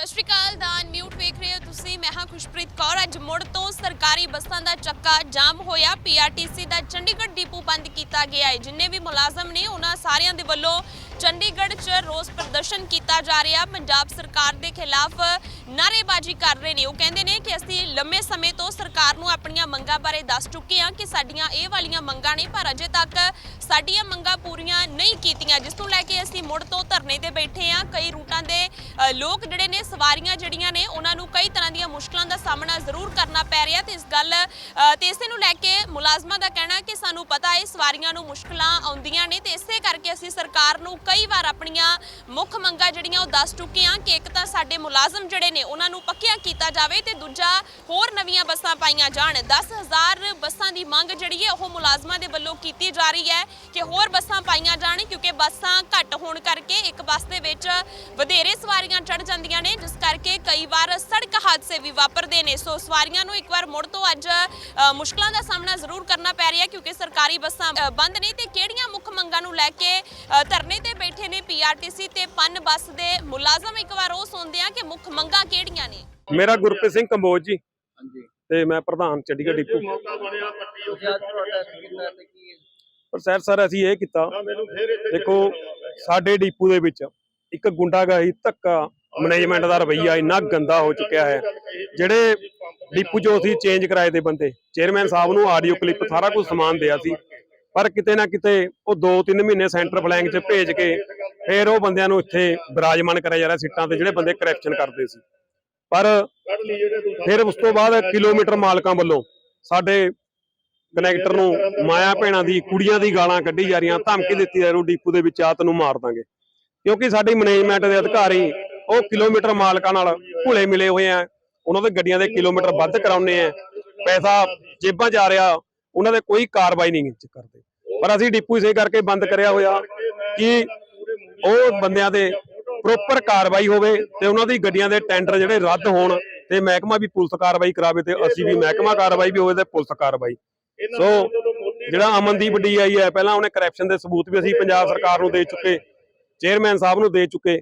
ਸਤਿ ਸ਼੍ਰੀ ਅਕਾਲ ਦਾ ਮਿਊਟ ਵੇਖ ਰਹੇ ਹੋ ਤੁਸੀਂ। ਮੈਂ ਹਾਂ ਖੁਸ਼ਪ੍ਰੀਤ ਕੌਰ। ਅੱਜ ਮੁੜ ਤੋਂ ਸਰਕਾਰੀ ਬੱਸਾਂ ਦਾ ਚੱਕਾ ਜਾਮ ਹੋਇਆ। ਪੀਆਰਟੀਸੀ ਦਾ ਚੰਡੀਗੜ੍ਹ ਡਿਪੂ ਬੰਦ ਕੀਤਾ ਗਿਆ ਹੈ। ਜਿੰਨੇ ਵੀ ਮੁਲਾਜ਼ਮ ਨੇ, ਉਹਨਾਂ ਸਾਰਿਆਂ ਦੇ ਵੱਲੋਂ ਚੰਡੀਗੜ੍ਹ 'ਚ ਰੋਸ ਪ੍ਰਦਰਸ਼ਨ ਕੀਤਾ ਜਾ ਰਿਹਾ। ਪੰਜਾਬ ਸਰਕਾਰ ਦੇ ਖਿਲਾਫ ਨਾਅਰੇਬਾਜ਼ੀ ਕਰ ਰਹੇ ਨੇ। ਉਹ ਕਹਿੰਦੇ ਨੇ ਕਿ ਅਸੀਂ ਲੰਮੇ ਸਮੇਂ ਤੋਂ ਸਰਕਾਰ ਨੂੰ ਆਪਣੀਆਂ ਮੰਗਾਂ ਬਾਰੇ ਦੱਸ ਚੁੱਕੇ ਹਾਂ ਕਿ ਸਾਡੀਆਂ ਇਹ ਵਾਲੀਆਂ ਮੰਗਾਂ ਨੇ, ਪਰ ਅਜੇ ਤੱਕ ਸਾਡੀਆਂ ਮੰਗਾਂ ਪੂਰੀਆਂ ਨਹੀਂ ਕੀਤੀਆਂ। ਜਿਸ ਤੋਂ ਲੈ ਕੇ ਅਸੀਂ ਮੁੜ ਤੋਂ ਧਰਨੇ ਤੇ ਬੈਠੇ ਹਾਂ। ਕਈ ਰੂਟਾਂ ਦੇ ਲੋਕ ਜਿਹੜੇ ਨੇ ਸਵਾਰੀਆਂ ਜਿਹੜੀਆਂ ਨੇ ਉਹਨਾਂ ਨੂੰ ਕਈ ਤਰ੍ਹਾਂ ਦੀਆਂ ਮੁਸ਼ਕਲਾਂ ਦਾ ਸਾਹਮਣਾ ਜ਼ਰੂਰ ਕਰਨਾ ਪੈ ਰਿਹਾ ਤੇ ਇਸ ਗੱਲ ਅ, ਤੇ ਇਸੇ ਨੂੰ ਲੈ ਕੇ ਮੁਲਾਜ਼ਮਾਂ ਦਾ ਕਹਿਣਾ ਕਿ ਸਾਨੂੰ ਪਤਾ ਹੈ ਸਵਾਰੀਆਂ ਨੂੰ ਮੁਸ਼ਕਲਾਂ ਆਉਂਦੀਆਂ ਨੇ ਤੇ ਇਸੇ ਕਰਕੇ ਅਸੀਂ ਸਰਕਾਰ ਨੂੰ ਕਈ ਵਾਰ ਆਪਣੀਆਂ ਮੁੱਖ ਮੰਗਾਂ ਜਿਹੜੀਆਂ ਉਹ ਦੱਸ ਚੁੱਕੇ ਹਾਂ ਕਿ ਇੱਕ ਤਾਂ ਸਾਡੇ ਮੁਲਾਜ਼ਮ ਜਿਹੜੇ ਨੇ ਉਹਨਾਂ ਨੂੰ ਪੱਕਿਆ ਕੀਤਾ ਜਾਵੇ ਤੇ ਦੂਜਾ ਹੋਰ ਨਵੀਆਂ ਬੱਸਾਂ ਪਾਈਆਂ ਜਾਣ। 10000 ਬੱਸਾਂ ਦੀ ਮੰਗ ਜਿਹੜੀ ਹੈ ਉਹ ਮੁਲਾਜ਼ਮਾਂ ਦੇ ਵੱਲੋਂ ਕੀਤੀ ਜਾ ਰਹੀ ਹੈ ਕਿ ਹੋਰ ਬੱਸਾਂ ਪਾਈਆਂ ਜਾਣ ਕਿਉਂਕਿ ਬੱਸਾਂ ਘੱਟ ਹੋਣ ਕਰਕੇ ਇੱਕ ਬੱਸ ਦੇ ਵਿੱਚ ਵਧੇਰੇ ਸਵਾਰੀਆਂ ਚੜ ਜਾਂਦੀਆਂ ਨੇ ਜਿਸ ਕਰਕੇ ਕਈ ਵਾਰ ਸੜਕ ਹਾਦਸੇ ਵੀ ਵਾਪਰਦੇ ਨੇ। ਸੋ ਸਵਾਰੀਆਂ ਨੂੰ ਇੱਕ ਵਾਰ ਮੁੜ ਤੋਂ ਅੱਜ ਮੁਸ਼ਕਲਾਂ ਦਾ ਸਾਹਮਣਾ ਜ਼ਰੂਰ ਕਰਨਾ ਪੈ ਰਿਹਾ ਕਿਉਂਕਿ ਸਰਕਾਰੀ ਬੱਸਾਂ ਬੰਦ ਨੇ ਤੇ ਕਿਹੜੀਆਂ ਮੁੱਖ ਮੰਗਾਂ ਨੂੰ ਲੈ ਕੇ ਧਰਨੇ ਤੇ ਬੈਠੇ ਨੇ ਪੀਆਰਟੀਸੀ ਤੇ ਪਨ ਬੱਸ ਦੇ ਮੁਲਾਜ਼ਮ। ਇੱਕ ਵਾਰ ਉਹ ਸੁਣਦੇ ਆ ਕਿ ਮੁੱਖ ਮੰਗਾਂ ਕਿਹੜੀਆਂ ਨੇ। ਮੇਰਾ ਗੁਰਪ੍ਰੀਤ ਸਿੰਘ ਕੰਬੋਜ ਜੀ। ਹਾਂਜੀ। ਤੇ ਮੈਂ ਪ੍ਰਧਾਨ ਚੰਡੀਗੜ੍ਹ ਡਿਪੂ। ਪਰ ਸਰ ਸਰ ਅਸੀਂ ਇਹ ਕੀਤਾ। ਦੇਖੋ ਸਾਡੇ ਡਿਪੂ ਦੇ ਵਿੱਚ ਇੱਕ ਗੁੰਡਾਗਰਦੀ ਧੱਕਾ ਮੈਨੇਜਮੈਂਟ ਦਾ ਰਵੱਈਆ ਇੰਨਾ ਗੰਦਾ ਹੋ ਚੁੱਕਿਆ ਹੈ। ਜਿਹੜੇ ਡਿਪੂ ਚੋਂ ਅਸੀਂ ਚੇਂਜ ਕਰਾਏ ਦੇ ਬੰਦੇ ਚੇਅਰਮੈਨ ਸਾਹਿਬ ਨੂੰ ਆਡੀਓ ਕਲਿੱਪ ਸਾਰਾ ਕੁਝ ਸਮਾਨ ਦਿਆ ਸੀ। ਪਰ ਕਿਤੇ ਨਾ ਕਿਤੇ ਉਹ 2-3 ਮਹੀਨੇ ਸੈਂਟਰ ਫਲੈਂਗ 'ਚ ਭੇਜ ਕੇ ਫਿਰ ਉਹ ਬੰਦਿਆਂ ਨੂੰ ਇੱਥੇ ਬਿਰਾਜਮਾਨ ਕਰਿਆ ਜਾ ਰਿਹਾ ਸੀਟਾਂ ਤੇ ਜਿਹੜੇ ਬੰਦੇ ਕਰੈਕਸ਼ਨ ਕਰਦੇ ਸੀ। ਪਰ ਫਿਰ ਉਸ ਤੋਂ ਬਾਅਦ ਕਿਲੋਮੀਟਰ ਮਾਲਕਾਂ ਵੱਲੋਂ ਸਾਡੇ ਕਨੈਕਟਰ ਨੂੰ ਮਾਇਆ ਭੈਣਾਂ ਦੀ ਕੁੜੀਆਂ ਦੀ ਗਾਲਾਂ ਕੱਢੀ ਜਾ ਰਹੀਆਂ ਧਮਕੀ ਦਿੱਤੀ ਜਾ ਰਹੀ ਡੀਪੂ ਦੇ ਵਿੱਚ ਆ ਤੈਨੂੰ ਮਾਰ ਦਾਂਗੇ। ਕਿਉਂਕਿ ਸਾਡੀ ਮੈਨੇਜਮੈਂਟ ਦੇ ਅਧਿਕਾਰੀ ਉਹ ਕਿਲੋਮੀਟਰ ਮਾਲਕਾਂ ਨਾਲ ਭੁਲੇ ਮਿਲੇ ਹੋਏ ਆ। ਉਹਨਾਂ ਦੇ ਗੱਡੀਆਂ ਦੇ ਕਿਲੋਮੀਟਰ ਵੱਧ ਕਰਾਉਨੇ ਆ। ਪੈਸਾ ਜੇਬਾਂ 'ਚ ਆ ਰਿਹਾ ਉਹਨਾਂ ਦੇ ਕੋਈ ਕਾਰਵਾਈ ਨਹੀਂ ਕਰਦੇ। ਪਰ ਅਸੀਂ ਡਿਪੂ ਇਸੇ ਕਰਕੇ ਬੰਦ ਕਰਿਆ ਹੋਇਆ ਕਿ ਉਹ ਬੰਦਿਆਂ ਦੇ ਪ੍ਰੋਪਰ ਕਾਰਵਾਈ ਹੋਵੇ ਤੇ ਉਹਨਾਂ ਦੀ ਗੱਡੀਆਂ ਦੇ ਟੈਂਡਰ ਜਿਹੜੇ ਰੱਦ ਹੋਣ ਤੇ ਮਹਿਕਮਾ ਵੀ ਪੁਲਿਸ ਕਾਰਵਾਈ ਕਰਾਵੇ ਤੇ ਅਸੀਂ ਵੀ ਮਹਿਕਮਾ ਕਾਰਵਾਈ ਵੀ ਹੋਵੇ ਤੇ ਪੁਲਿਸ ਕਾਰਵਾਈ। ਸੋ ਜਿਹੜਾ ਅਮਨਦੀਪ ਡੀਆਈ ਹੈ ਪਹਿਲਾਂ ਉਹਨੇ ਕਰਪਸ਼ਨ ਦੇ ਸਬੂਤ ਵੀ ਅਸੀਂ ਪੰਜਾਬ ਸਰਕਾਰ ਨੂੰ ਦੇ ਚੁੱਕੇ ਚੇਅਰਮੈਨ ਸਾਹਿਬ ਨੂੰ ਦੇ ਚੁੱਕੇ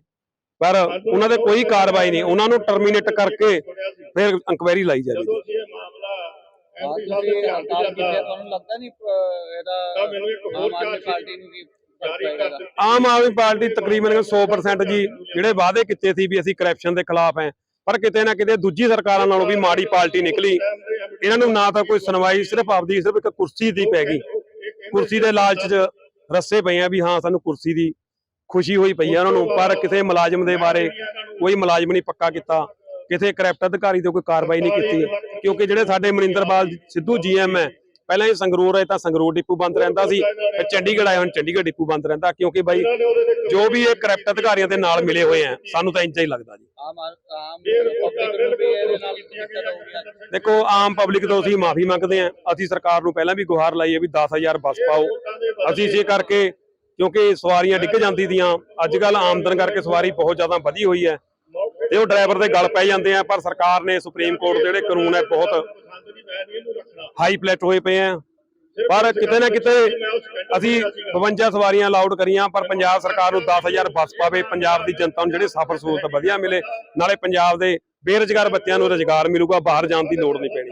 ਪਰ ਉਹਨਾਂ ਦੇ ਕੋਈ ਕਾਰਵਾਈ ਨਹੀਂ। ਉਹਨਾਂ ਨੂੰ ਟਰਮੀਨੇਟ ਕਰਕੇ ਫਿਰ ਇਨਕੁਆਇਰੀ ਲਾਈ ਤੁਸੀਂ ਹੜਤਾਲ ਕੀਤੀ ਤੁਹਾਨੂੰ ਲੱਗਦਾ ਨਹੀਂ ਇਹਦਾ ਮੈਨੂੰ ਇੱਕ ਹੋਰ ਚਾਰਜ ਪਾਰਟੀ ਨੂੰ ਕੀ ਆਮ ਆਦਮੀ ਪਾਰਟੀ ਤਕਰੀਬਨ 100% ਜੀ ਜਿਹੜੇ ਵਾਅਦੇ ਕੀਤੇ ਸੀ ਵੀ ਅਸੀਂ ਕਰਪਸ਼ਨ ਦੇ ਖਿਲਾਫ ਹੈ ਪਰ ਕਿਤੇ ਨਾ ਕਿਤੇ ਦੂਜੀ ਸਰਕਾਰਾਂ ਨਾਲੋਂ ਵੀ ਮਾੜੀ ਪਾਰਟੀ ਨਿਕਲੀ। ਇਹਨਾਂ ਨੂੰ ਨਾ ਤਾਂ ਕੋਈ ਸੁਣਵਾਈ ਸਿਰਫ ਆਪਦੀ ਸਿਰਫ ਇੱਕ ਕੁਰਸੀ ਦੀ ਪੈ ਗਈ। ਕੁਰਸੀ ਦੇ ਲਾਲਚ 'ਚ ਰੱਸੇ ਪਏ ਆ ਵੀ ਹਾਂ ਸਾਨੂੰ ਕੁਰਸੀ ਦੀ ਖੁਸ਼ੀ ਹੋਈ ਪਈ ਆ ਉਹਨਾਂ ਨੂੰ ਪਰ ਕਿਸੇ ਮੁਲਾਜ਼ਮ ਦੇ ਬਾਰੇ ਕੋਈ ਮੁਲਾਜ਼ਮ ਨਹੀਂ ਪੱਕਾ ਕੀਤਾ। ਕਿਸੇ ਕਰੈਪਟ ਅਧਿਕਾਰੀ ਤੇ ਕੋਈ ਕਾਰਵਾਈ ਨਹੀਂ ਕੀਤੀ। ਕਿਉਂਕਿ ਜਿਹੜੇ ਸਾਡੇ ਮਨਿੰਦਰਪਾਲ ਸਿੱਧੂ ਜੀਐਮ ਹੈ ਪਹਿਲਾਂ ਇਹ ਸੰਗਰੂਰ ਹੈ ਤਾਂ ਸੰਗਰੂਰ ਡਿਪੂ ਬੰਦ ਰਹਿੰਦਾ ਸੀ ਫਿਰ ਚੰਡੀਗੜ੍ਹ ਆਏ ਹੁਣ ਚੰਡੀਗੜ੍ਹ ਡਿਪੂ ਬੰਦ ਰਹਿੰਦਾ ਕਿਉਂਕਿ ਬਾਈ ਜੋ ਵੀ ਇਹ ਕਰੈਪਟ ਅਧਿਕਾਰੀਆਂ ਦੇ ਨਾਲ ਮਿਲੇ ਹੋਏ ਆ ਸਾਨੂੰ ਤਾਂ ਇੰਜ ਹੀ ਲੱਗਦਾ ਜੀ। ਦੇਖੋ ਆਮ ਪਬਲਿਕ ਤੋਂ ਅਸੀਂ ਮਾਫੀ ਮੰਗਦੇ ਹਾਂ। ਅਸੀਂ ਸਰਕਾਰ ਨੂੰ ਪਹਿਲਾਂ ਵੀ ਗੁਹਾਰ ਲਾਈ ਹੈ ਵੀ 10000 ਬੱਸ ਪਾਓ। ਅਸੀਂ ਇਸੇ ਕਰਕੇ ਕਿਉਂਕਿ ਸਵਾਰੀਆਂ ਡਿੱਗ ਜਾਂਦੀ ਦੀਆਂ ਅੱਜ ਕੱਲ ਆਮਦਨ ਕਰਕੇ ਸਵਾਰੀ ਬਹੁਤ ਜ਼ਿਆਦਾ ਵਧੀ ਹੋਈ ਹੈ। ਤੇ ਉਹ ਡਰਾਈਵਰ ਦੇ ਗਲ ਪੈ ਜਾਂਦੇ ਆ ਪਰ ਸਰਕਾਰ ਨੇ ਸੁਪਰੀਮ ਕੋਰਟ ਦੇ ਜਿਹੜੇ ਕਾਨੂੰਨ ਹੈ ਬਹੁਤ ਹਾਈ ਪਲੈਟ ਹੋਏ ਪਏ ਆ। ਪਰ ਕਿਤੇ ਨਾ ਕਿਤੇ ਅਸੀਂ 52 ਸਵਾਰੀਆਂ ਅਲਾਉਡ ਕਰੀਆਂ, ਪਰ ਪੰਜਾਬ ਸਰਕਾਰ ਨੂੰ 10000 ਬੱਸ ਪਾਵੇ, ਪੰਜਾਬ ਦੀ ਜਨਤਾ ਨੂੰ ਜਿਹੜੀ ਸਫ਼ਰ ਸਹੂਲਤ ਵਧੀਆ ਮਿਲੇ, ਨਾਲੇ ਪੰਜਾਬ ਦੇ ਬੇਰੁਜ਼ਗਾਰ ਬੱਚਿਆਂ ਨੂੰ ਰੁਜ਼ਗਾਰ ਮਿਲੂਗਾ, ਬਾਹਰ ਜਾਣ ਦੀ ਲੋੜ ਨਹੀਂ ਪੈਣੀ।